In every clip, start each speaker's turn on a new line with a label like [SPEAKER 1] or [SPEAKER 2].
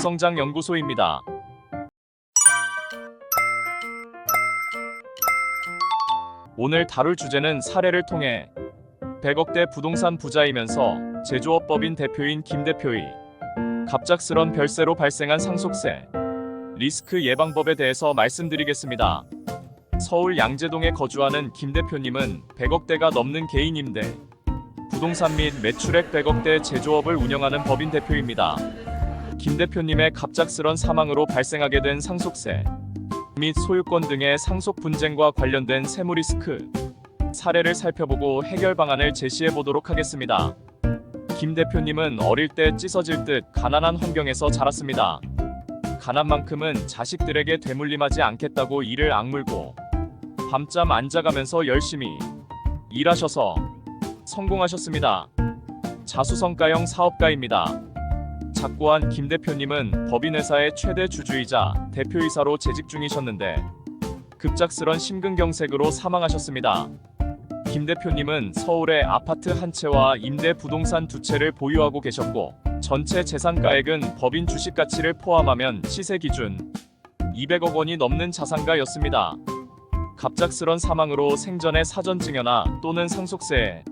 [SPEAKER 1] 기업성장 연구소입니다. 오늘 다룰 주제는 사례를 통해 100억대 부동산 부자이면서 제조업법인 대표인 김 대표의 갑작스런 별세로 발생한 상속세 리스크 예방법에 대해서 말씀드리겠습니다. 서울 양재동에 거주하는 김 대표님은 100억대가 넘는 개인임대 부동산 및 매출액 100억대 제조업을 운영하는 법인 대표입니다. 김 대표님의 갑작스런 사망으로 발생하게 된 상속세 및 소유권 등의 상속 분쟁과 관련된 세무 리스크 사례를 살펴보고 해결 방안을 제시해 보도록 하겠습니다. 김 대표님은 어릴 때 찢어질 듯 가난한 환경에서 자랐습니다. 가난만큼은 자식들에게 되물림하지 않겠다고 이를 악물고 밤잠 안 자가면서 열심히 일하셔서 성공하셨습니다. 자수성가형 사업가입니다. 작고한 김 대표님은 법인회사의 최대 주주이자 대표이사로 재직 중이셨는데 급작스런 심근경색으로 사망하셨습니다. 김 대표님은 서울에 아파트 한 채와 임대 부동산 두 채를 보유하고 계셨고 전체 재산가액은 법인 주식 가치를 포함하면 시세 기준 200억 원이 넘는 자산가였습니다. 갑작스런 사망으로 생전에 사전 증여나 또는 상속세에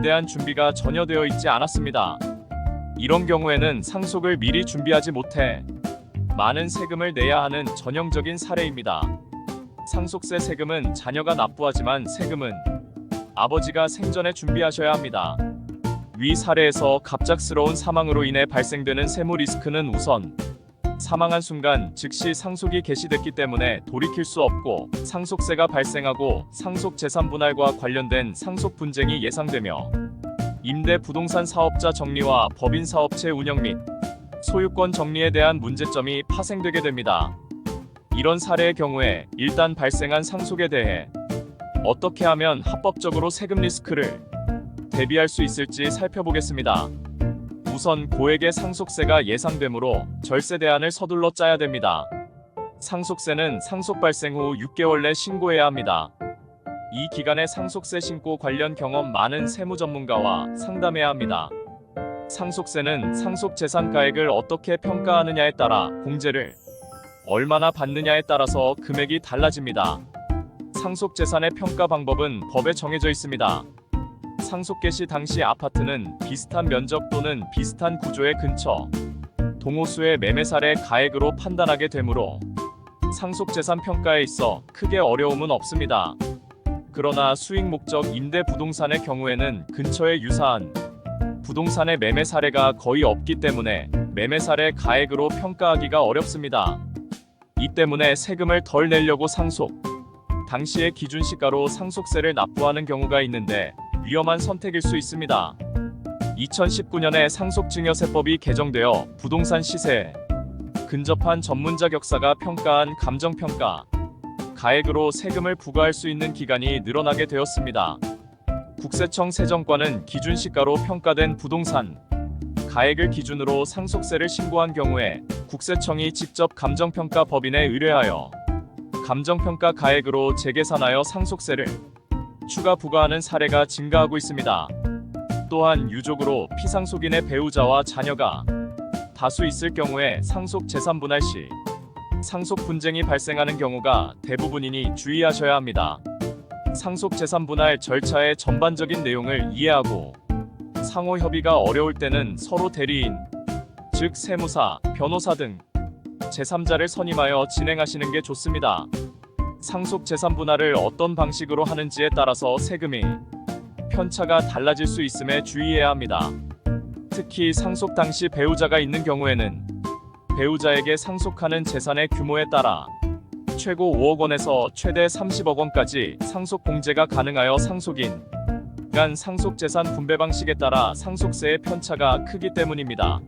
[SPEAKER 1] 대한 준비가 전혀 되어 있지 않았습니다. 이런 경우에는 상속을 미리 준비하지 못해 많은 세금을 내야 하는 전형적인 사례입니다. 상속세 세금은 자녀가 납부하지만 세금은 아버지가 생전에 준비하셔야 합니다. 위 사례에서 갑작스러운 사망으로 인해 발생되는 세무 리스크는 우선 사망한 순간 즉시 상속이 개시됐기 때문에 돌이킬 수 없고 상속세가 발생하고 상속 재산 분할과 관련된 상속 분쟁이 예상되며 임대 부동산 사업자 정리와 법인 사업체 운영 및 소유권 정리에 대한 문제점이 파생되게 됩니다. 이런 사례의 경우에 일단 발생한 상속에 대해 어떻게 하면 합법적으로 세금 리스크를 대비할 수 있을지 살펴보겠습니다. 우선 고액의 상속세가 예상되므로 절세 대안을 서둘러 짜야 됩니다. 상속세는 상속 발생 후 6개월 내 신고해야 합니다. 이 기간에 상속세 신고 관련 경험 많은 세무 전문가와 상담해야 합니다. 상속세는 상속 재산 가액을 어떻게 평가하느냐에 따라 공제를 얼마나 받느냐에 따라서 금액이 달라집니다. 상속 재산의 평가 방법은 법에 정해져 있습니다. 상속 개시 당시 아파트는 비슷한 면적 또는 비슷한 구조의 근처, 동호수의 매매 사례 가액으로 판단하게 되므로 상속 재산 평가에 있어 크게 어려움은 없습니다. 그러나 수익 목적 임대 부동산의 경우에는 근처에 유사한 부동산의 매매 사례가 거의 없기 때문에 매매 사례 가액으로 평가하기가 어렵습니다. 이 때문에 세금을 덜 내려고 상속 당시의 기준 시가로 상속세를 납부하는 경우가 있는데 위험한 선택일 수 있습니다. 2019년에 상속증여세법이 개정되어 부동산 시세에 근접한 전문 자 격사가 평가한 감정평가 가액으로 세금을 부과할 수 있는 기간이 늘어나게 되었습니다. 국세청 세정과는 기준 시가로 평가된 부동산 가액을 기준으로 상속세를 신고한 경우에 국세청이 직접 감정평가 법인에 의뢰하여 감정평가 가액으로 재계산하여 상속세를 추가 부과하는 사례가 증가하고 있습니다. 또한 유족으로 피상속인의 배우자와 자녀가 다수 있을 경우에 상속 재산 분할 시 상속 분쟁이 발생하는 경우가 대부분이니 주의하셔야 합니다. 상속 재산 분할 절차의 전반적인 내용을 이해하고 상호 협의가 어려울 때는 서로 대리인, 즉 세무사, 변호사 등 제3자를 선임하여 진행하시는 게 좋습니다. 상속 재산 분할을 어떤 방식으로 하는지에 따라서 세금이 편차가 달라질 수 있음에 주의해야 합니다. 특히 상속 당시 배우자가 있는 경우에는 배우자에게 상속하는 재산의 규모에 따라 최고 5억 원에서 최대 30억 원까지 상속 공제가 가능하여 상속인 간 상속 재산 분배 방식에 따라 상속세의 편차가 크기 때문입니다.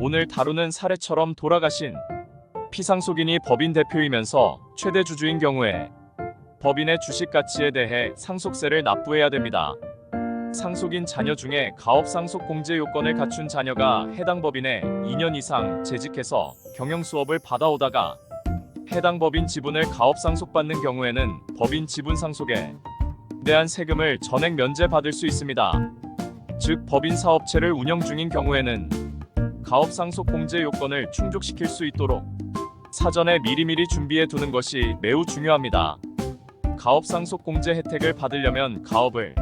[SPEAKER 1] 오늘 다루는 사례처럼 돌아가신 피상속인이 법인 대표이면서 최대 주주인 경우에 법인의 주식 가치에 대해 상속세를 납부해야 됩니다. 상속인 자녀 중에 가업 상속 공제 요건을 갖춘 자녀가 해당 법인에 2년 이상 재직해서 경영 수업을 받아오다가 해당 법인 지분을 가업 상속받는 경우에는 법인 지분 상속에 대한 세금을 전액 면제받을 수 있습니다. 즉 법인 사업체를 운영 중인 경우에는 가업 상속 공제 요건을 충족시킬 수 있도록 사전에 미리미리 준비해 두는 것이 매우 중요합니다. 가업 상속 공제 혜택을 받으려면 가업을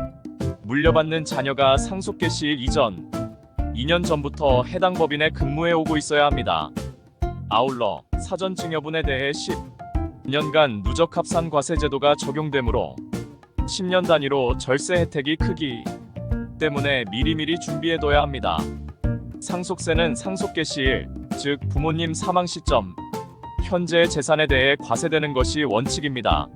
[SPEAKER 1] 물려받는 자녀가 상속 개시일 이전 2년 전부터 해당 법인에 근무해 오고 있어야 합니다. 아울러 사전 증여분에 대해 10년간 누적 합산 과세 제도가 적용되므로 10년 단위로 절세 혜택이 크기 때문에 미리미리 준비해둬야 합니다. 상속세는 상속 개시일, 즉 부모님 사망 시점, 현재의 재산에 대해 과세되는 것이 원칙입니다.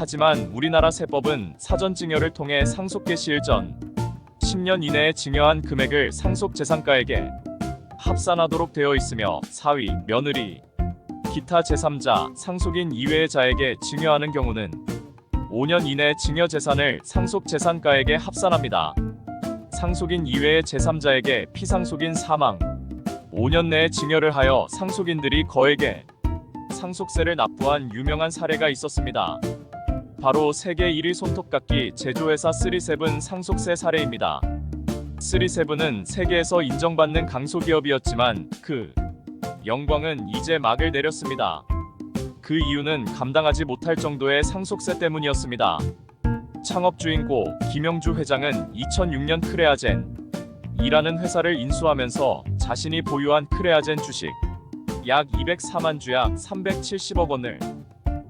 [SPEAKER 1] 하지만 우리나라 세법은 사전 증여를 통해 상속 개시일 전 10년 이내에 증여한 금액을 상속 재산가에게 합산하도록 되어 있으며 사위, 며느리, 기타 제3자, 상속인 이외의 자에게 증여하는 경우는 5년 이내 증여 재산을 상속 재산가에게 합산합니다. 상속인 이외의 제3자에게 피상속인 사망 5년 내에 증여를 하여 상속인들이 거액의 상속세를 납부한 유명한 사례가 있었습니다. 바로 세계 1위 손톱깎이 제조회사 3세븐 상속세 사례입니다. 3세븐은 세계에서 인정받는 강소기업이었지만 그 영광은 이제 막을 내렸습니다. 그 이유는 감당하지 못할 정도의 상속세 때문이었습니다. 창업 주인공 김영주 회장은 2006년 크레아젠 이라는 회사를 인수하면서 자신이 보유한 크레아젠 주식 약 204만 주약 370억 원을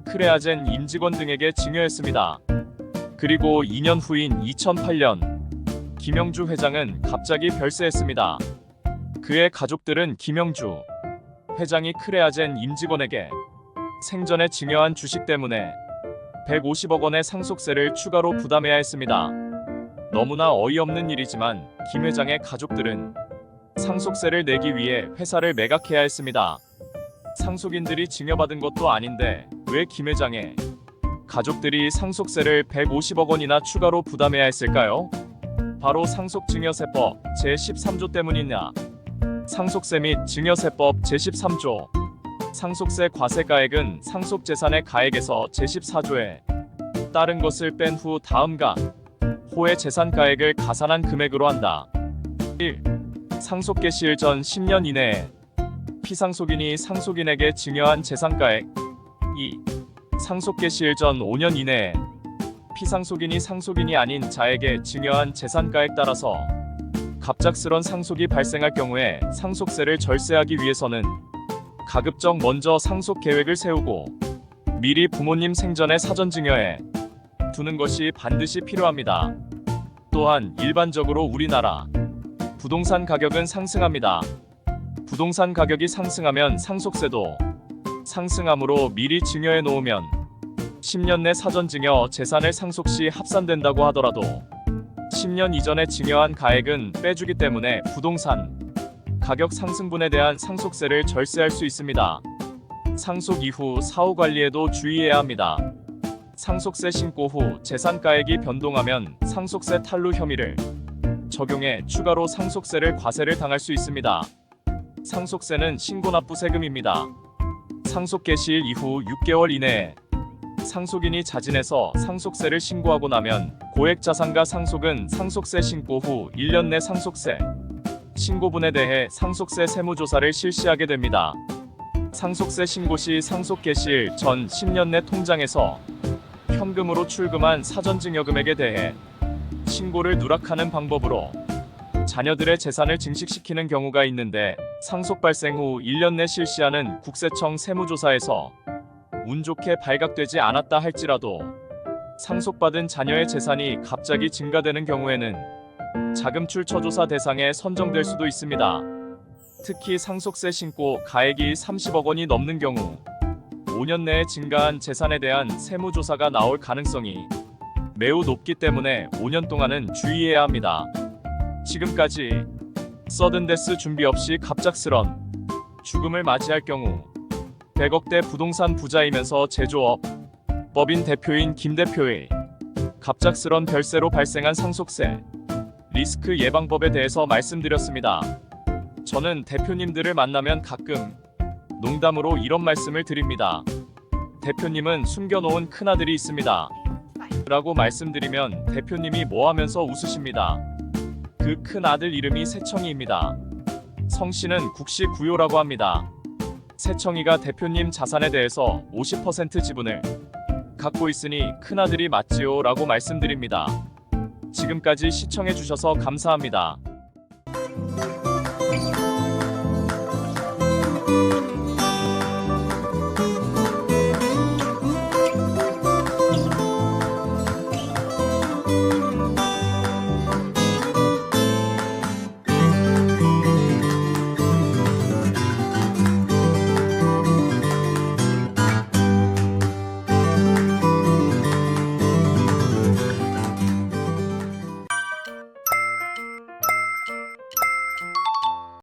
[SPEAKER 1] 크레아젠 임직원 등에게 증여했습니다. 그리고 2년 후인 2008년 김영주 회장은 갑자기 별세했습니다. 그의 가족들은 김영주 회장이 크레아젠 임직원에게 생전에 증여한 주식 때문에 150억 원의 상속세를 추가로 부담해야 했습니다. 너무나 어이없는 일이지만 김 회장의 가족들은 상속세를 내기 위해 회사를 매각해야 했습니다. 상속인들이 증여받은 것도 아닌데 왜 김 회장의 가족들이 상속세를 150억 원이나 추가로 부담해야 했을까요? 바로 상속증여세법 제13조 때문이냐. 상속세 및 증여세법 제13조 상속세 과세가액은 상속재산의 가액에서 제14조에 따른 것을 뺀 후 다음과 호의 재산가액을 가산한 금액으로 한다. 1. 상속 개시일 전 10년 이내에 피상속인이 상속인에게 증여한 재산가액 2. 상속 개시일 전 5년 이내에 피상속인이 상속인이 아닌 자에게 증여한 재산가액 따라서 갑작스런 상속이 발생할 경우에 상속세를 절세하기 위해서는 가급적 먼저 상속 계획을 세우고 미리 부모님 생전에 사전 증여해 두는 것이 반드시 필요합니다. 또한 일반적으로 우리나라 부동산 가격은 상승합니다. 부동산 가격이 상승하면 상속세도 상승하므로 미리 증여해 놓으면 10년 내 사전 증여 재산을 상속 시 합산된다고 하더라도 10년 이전에 증여한 가액은 빼주기 때문에 부동산 가격 상승분에 대한 상속세를 절세할 수 있습니다. 상속 이후 사후 관리에도 주의해야 합니다. 상속세 신고 후 재산가액이 변동하면 상속세 탈루 혐의를 적용해 추가로 상속세를 과세를 당할 수 있습니다. 상속세는 신고납부 세금입니다. 상속 개시일 이후 6개월 이내에 상속인이 자진해서 상속세를 신고하고 나면 고액 자산가 상속은 상속세 신고 후 1년 내 상속세 신고분에 대해 상속세 세무조사를 실시하게 됩니다. 상속세 신고 시 상속 개시일 전 10년 내 통장에서 현금으로 출금한 사전증여금액에 대해 신고를 누락하는 방법으로 자녀들의 재산을 증식시키는 경우가 있는데 상속 발생 후 1년 내 실시하는 국세청 세무조사에서 운 좋게 발각되지 않았다 할지라도 상속받은 자녀의 재산이 갑자기 증가되는 경우에는 자금 출처조사 대상에 선정될 수도 있습니다. 특히 상속세 신고 가액이 30억 원이 넘는 경우 5년 내에 증가한 재산에 대한 세무조사가 나올 가능성이 매우 높기 때문에 5년 동안은 주의해야 합니다. 지금까지 서든데스 준비 없이 갑작스런 죽음을 맞이할 경우 100억대 부동산 부자이면서 제조업 법인 대표인 김 대표의 갑작스런 별세로 발생한 상속세 리스크 예방법에 대해서 말씀드렸습니다. 저는 대표님들을 만나면 가끔 농담으로 이런 말씀을 드립니다. 대표님은 숨겨놓은 큰아들이 있습니다. 라고 말씀드리면 대표님이 뭐 하면서 웃으십니다. 그 큰 아들 이름이 세청이입니다. 성씨는 국시 구요라고 합니다. 새청이가 대표님 자산에 대해서 50% 지분을 갖고 있으니 큰아들이 맞지요 라고 말씀드립니다. 지금까지 시청해주셔서 감사합니다.